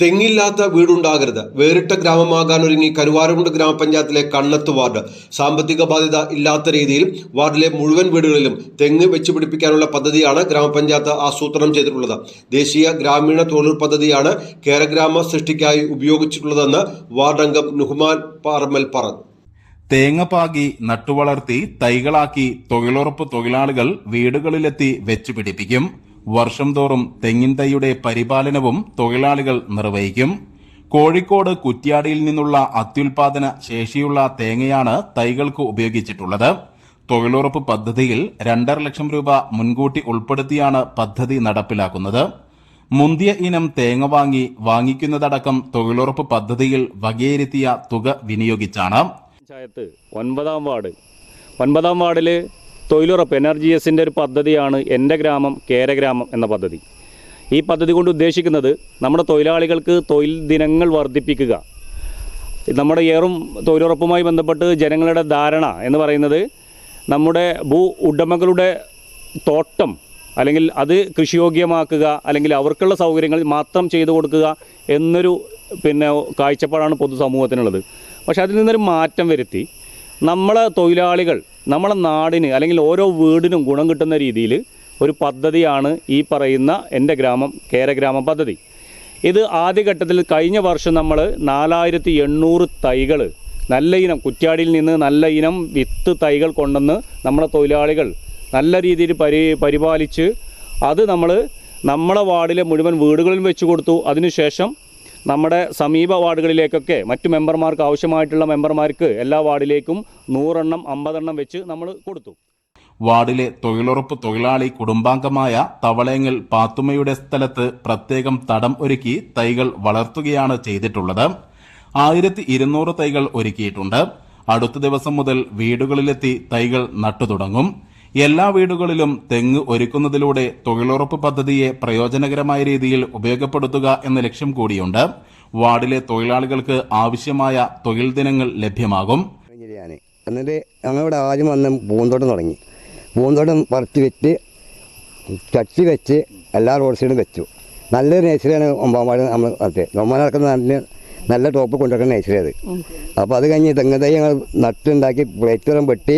തെങ്ങില്ലാത്ത വീടുണ്ടാകരുത്. വേറിട്ട ഗ്രാമമാകാൻ ഒരുങ്ങി കരുവാരകുണ്ട് ഗ്രാമപഞ്ചായത്തിലെ കണ്ണത്ത് വാർഡ്. സാമ്പത്തിക ബാധ്യത ഇല്ലാത്ത രീതിയിൽ വാർഡിലെ മുഴുവൻ വീടുകളിലും തെങ്ങ് വെച്ചുപിടിപ്പിക്കാനുള്ള പദ്ധതിയാണ് ഗ്രാമപഞ്ചായത്ത് ആസൂത്രണം ചെയ്തിട്ടുള്ളത്. ദേശീയ ഗ്രാമീണ തൊഴിൽ പദ്ധതിയാണ് കേരഗ്രാമ സൃഷ്ടിക്കായി ഉപയോഗിച്ചിട്ടുള്ളതെന്ന് വാർഡ് അംഗം നുഹ്മാൻ പാർമൽ പറഞ്ഞു. തേങ്ങ പാകി നട്ടുവളർത്തി തൈകളാക്കി തൊഴിലുറപ്പ് തൊഴിലാളികൾ വീടുകളിലെത്തി വെച്ചുപിടിപ്പിക്കും. വർഷം തോറും തെങ്ങിൻ തൈയുടെ പരിപാലനവും തൊഴിലാളികൾ നിർവഹിക്കും. കോഴിക്കോട് കുറ്റ്യാടിയിൽ നിന്നുള്ള അത്യുൽപാദന ശേഷിയുള്ള തേങ്ങയാണ് തൈകൾക്ക് ഉപയോഗിച്ചിട്ടുള്ളത്. തൊഴിലുറപ്പ് പദ്ധതിയിൽ രണ്ടര ലക്ഷം രൂപ മുൻകൂട്ടി ഉൾപ്പെടുത്തിയാണ് പദ്ധതി നടപ്പിലാക്കുന്നത്. മുന്തിയ ഇനം തേങ്ങ വാങ്ങി വാങ്ങിക്കുന്നതടക്കം തൊഴിലുറപ്പ് പദ്ധതിയിൽ വകയിരുത്തിയ തുക വിനിയോഗിച്ചാണ്. പഞ്ചായത്ത് ഒൻപതാം വാർഡ്. ഒൻപതാം വാർഡിൽ തൊഴിലുറപ്പ് എൻ ആർ ജി എസിന്റെ ഒരു പദ്ധതിയാണ് എന്റെ ഗ്രാമം കേരഗ്രാമം എന്ന പദ്ധതി. ഈ പദ്ധതി കൊണ്ട് ഉദ്ദേശിക്കുന്നത് നമ്മുടെ തൊഴിലാളികൾക്ക് തൊഴിൽ ദിനങ്ങൾ വർദ്ധിപ്പിക്കുക. നമ്മുടെ ഏറും തൊഴിലുറപ്പുമായി ബന്ധപ്പെട്ട് ജനങ്ങളുടെ ധാരണ എന്ന് പറയുന്നത് നമ്മുടെ ഭൂ ഉടമകളുടെ തോട്ടം അല്ലെങ്കിൽ അത് കൃഷിയോഗ്യമാക്കുക അല്ലെങ്കിൽ അവർക്കുള്ള സൗകര്യങ്ങൾ മാത്രം ചെയ്തു കൊടുക്കുക എന്നൊരു പിന്നെ കാഴ്ചപ്പാടാണ് പൊതുസമൂഹത്തിനുള്ളത്. പക്ഷേ അതിൽ നിന്നൊരു മാറ്റം വരുത്തി. നമ്മളെ തൊഴിലാളികൾ നമ്മളെ നാടിന് അല്ലെങ്കിൽ ഓരോ വീടിനും ഗുണം കിട്ടുന്ന രീതിയിൽ ഒരു പദ്ധതിയാണ് ഈ പറയുന്ന എന്റെ ഗ്രാമം കേരഗ്രാമ പദ്ധതി. ഇത് ആദ്യഘട്ടത്തിൽ കഴിഞ്ഞ വർഷം നമ്മൾ നാലായിരത്തി എണ്ണൂറ് തൈകൾ നല്ല ഇനം കുറ്റ്യാടിയിൽ നിന്ന് നല്ല ഇനം വിത്ത് തൈകൾ കൊണ്ടുവന്ന് നമ്മളെ തൊഴിലാളികൾ നല്ല രീതിയിൽ പരി പരിപാലിച്ച് അത് നമ്മൾ നമ്മളെ വാർഡിലെ മുഴുവൻ വീടുകളിൽ വെച്ച് കൊടുത്തു. അതിനുശേഷം നമ്മുടെ സമീപ വാർഡുകളിലേക്കൊക്കെ മറ്റു മെമ്പർമാർക്ക് ആവശ്യമായിട്ടുള്ള മെമ്പർമാർക്ക് എല്ലാ വാർഡിലേക്കും നൂറെണ്ണം അമ്പതെണ്ണം വെച്ച് നമ്മൾ കൊടുത്തു. വാർഡിലെ തൊഴിലുറപ്പ് തൊഴിലാളി കുടുംബാംഗമായ തവളേങ്ങൽ പാത്തുമ്മയുടെ സ്ഥലത്ത് പ്രത്യേകം തടം ഒരുക്കി തൈകൾ വളർത്തുകയാണ് ചെയ്തിട്ടുള്ളത്. ആയിരത്തി ഇരുന്നൂറ് തൈകൾ ഒരുക്കിയിട്ടുണ്ട്. അടുത്ത ദിവസം മുതൽ വീടുകളിലെത്തി തൈകൾ നട്ടുതുടങ്ങും. എല്ലാ വീടുകളിലും തെങ്ങ് ഒരുക്കുന്നതിലൂടെ തൊഴിലുറപ്പ് പദ്ധതിയെ പ്രയോജനകരമായ രീതിയിൽ ഉപയോഗപ്പെടുത്തുക എന്ന ലക്ഷ്യം കൂടിയുണ്ട്. വാർഡിലെ തൊഴിലാളികൾക്ക് ആവശ്യമായ തൊഴിൽ ദിനങ്ങൾ ലഭ്യമാകും. എന്നിട്ട് ഞങ്ങളിവിടെ ആദ്യം വന്ന് പൂന്തോട്ടം തുടങ്ങി. പൂന്തോട്ടം പറിച്ച് വെച്ച് ചട്ടി വെച്ച് എല്ലാ റോഡ് സൈഡും വെച്ചു. നല്ല നേച്ചറിയാണ് ഒമ്പാമ്പാട് നമ്മൾ നടത്തിയത്. ഒമ്പാൻ നടക്കുന്ന നല്ല നല്ല ടോപ്പ് കൊണ്ടുവരുന്ന നേച്ചറി അത്. അപ്പോൾ അത് കഴിഞ്ഞ് തെങ്ങ് തൈ ഞങ്ങൾ നട്ടുണ്ടാക്കി പ്ലേറ്റുകളും വെട്ടി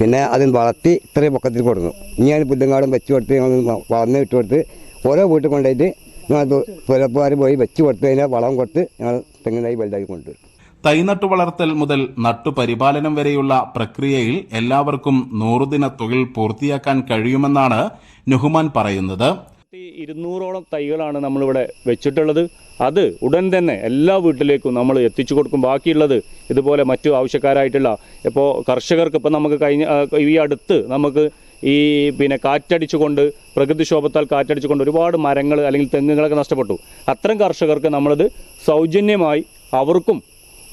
പിന്നെ അതിന് വളർത്തി ഇത്രയും പൊക്കത്തിൽ കൊടുക്കും ഇനി ഞാൻ പുല്ലുംകാടും വെച്ച് കൊടുത്ത് വളർന്ന് ഇട്ട് കൊടുത്ത് ഓരോ വീട്ടിൽ കൊണ്ടുപോയിട്ട് ഞങ്ങൾ തൊഴിലുറപ്പുകാർ പോയി വെച്ച് കൊടുത്ത് അതിനെ വളം കൊടുത്ത് ഞങ്ങൾ തെങ്ങിനായി വലുതാക്കി കൊണ്ടുവരും. തൈനട്ടു വളർത്തൽ മുതൽ നട്ടുപരിപാലനം വരെയുള്ള പ്രക്രിയയിൽ എല്ലാവർക്കും നൂറുദിന തൊഴിൽ പൂർത്തിയാക്കാൻ കഴിയുമെന്നാണ് നുഹുമാൻ പറയുന്നത്. ഇരുന്നൂറോളം തൈകളാണ് നമ്മളിവിടെ വെച്ചിട്ടുള്ളത്. അത് ഉടൻ തന്നെ എല്ലാ വീട്ടിലേക്കും നമ്മൾ എത്തിച്ചു കൊടുക്കും. ബാക്കിയുള്ളത് ഇതുപോലെ മറ്റു ആവശ്യക്കാരായിട്ടുള്ള ഇപ്പോൾ കർഷകർക്ക് ഇപ്പം നമുക്ക് കഴിഞ്ഞ ഈ അടുത്ത് നമുക്ക് ഈ പിന്നെ കാറ്റടിച്ചുകൊണ്ട് പ്രകൃതിക്ഷോഭത്താൽ കാറ്റടിച്ചുകൊണ്ട് ഒരുപാട് മരങ്ങൾ അല്ലെങ്കിൽ തെങ്ങുകളൊക്കെ നഷ്ടപ്പെട്ടു. അത്തരം കർഷകർക്ക് നമ്മളത് സൗജന്യമായി അവർക്കും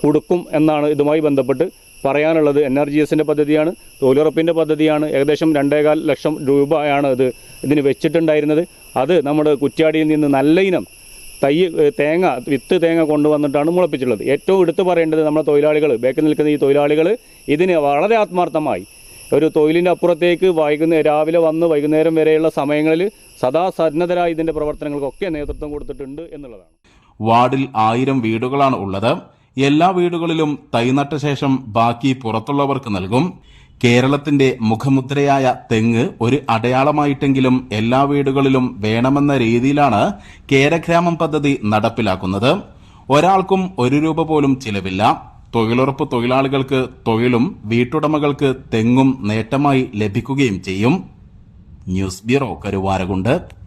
കൊടുക്കും എന്നാണ് ഇതുമായി ബന്ധപ്പെട്ട് പറയാനുള്ളത് എൻ ആർ ജി എസിന്റെ പദ്ധതിയാണ് തൊഴിലുറപ്പിന്റെ പദ്ധതിയാണ്. ഏകദേശം രണ്ടേകാൽ ലക്ഷം രൂപയാണ് അത് ഇതിന് വെച്ചിട്ടുണ്ടായിരുന്നത്. അത് നമ്മുടെ കുറ്റ്യാടിയിൽ നിന്ന് നല്ല ഇനം തൈ തേങ്ങ വിത്ത് തേങ്ങ കൊണ്ടുവന്നിട്ടാണ് മുളപ്പിച്ചിട്ടുള്ളത്. ഏറ്റവും എടുത്തു പറയേണ്ടത് നമ്മുടെ തൊഴിലാളികൾ ബേക്കിൽ നിൽക്കുന്ന ഈ തൊഴിലാളികൾ ഇതിന് വളരെ ആത്മാർത്ഥമായി ഒരു തൊഴിലിന്റെ അപ്പുറത്തേക്ക് വൈകുന്നേരം രാവിലെ വന്ന് വൈകുന്നേരം വരെയുള്ള സമയങ്ങളിൽ സദാ സന്നദ്ധരായി ഇതിന്റെ പ്രവർത്തനങ്ങൾക്കൊക്കെ നേതൃത്വം കൊടുത്തിട്ടുണ്ട് എന്നുള്ളതാണ്. വാർഡിൽ ആയിരം വീടുകളാണ് ഉള്ളത്. എല്ലാ വീടുകളിലും തൈനട്ട ശേഷം ബാക്കി പുറത്തുള്ളവർക്ക് നൽകും. കേരളത്തിന്റെ മുഖമുദ്രയായ തെങ്ങ് ഒരു അടയാളമായിട്ടെങ്കിലും എല്ലാ വീടുകളിലും വേണമെന്ന രീതിയിലാണ് കേരഗ്രാമം പദ്ധതി നടപ്പിലാക്കുന്നത്. ഒരാൾക്കും ഒരു രൂപ പോലും ചിലവില്ല. തൊഴിലുറപ്പ് തൊഴിലാളികൾക്ക് തൊഴിലും വീട്ടുടമകൾക്ക് തെങ്ങും നേട്ടമായി ലഭിക്കുകയും ചെയ്യും. News bureau Karuvarakundu.